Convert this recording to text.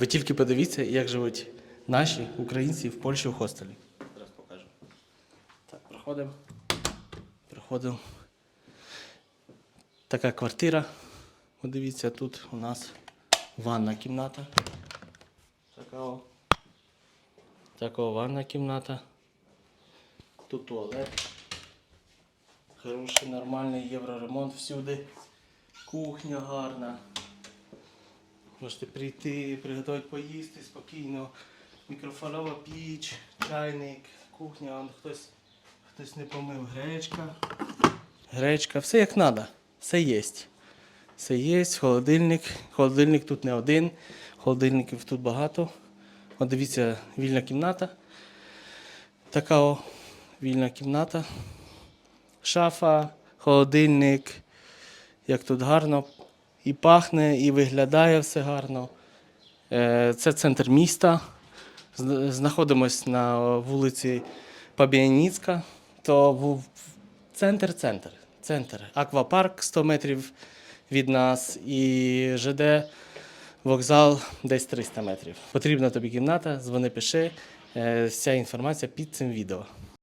Ви тільки подивіться, як живуть наші українці в Польщі в хостелі. Зараз покажу. Так, проходимо. Проходимо. Така квартира. Дивіться, тут у нас ванна кімната. Така о. Така о, ванна кімната. Тут туалет. Хороший, нормальний євроремонт всюди. Кухня гарна. Можете прийти, приготувати поїсти спокійно. Мікрофонова піч, чайник, кухня, хтось, хтось не помив гречка. Гречка, все як треба. Все є. Все є, холодильник. Холодильник тут не один. Холодильників тут багато. От дивіться, вільна кімната. Така о, вільна кімната. Шафа, холодильник. Як тут гарно і пахне, і виглядає все гарно. Е, Це центр міста. Зна- Знаходимось на вулиці Пабіаніцька. То був центр, центр, центр. Аквапарк 100 метрів від нас і ЖД вокзал десь 300 метрів. Потрібна тобі кімната, дзвони, пиши. Е, Вся інформація під цим відео.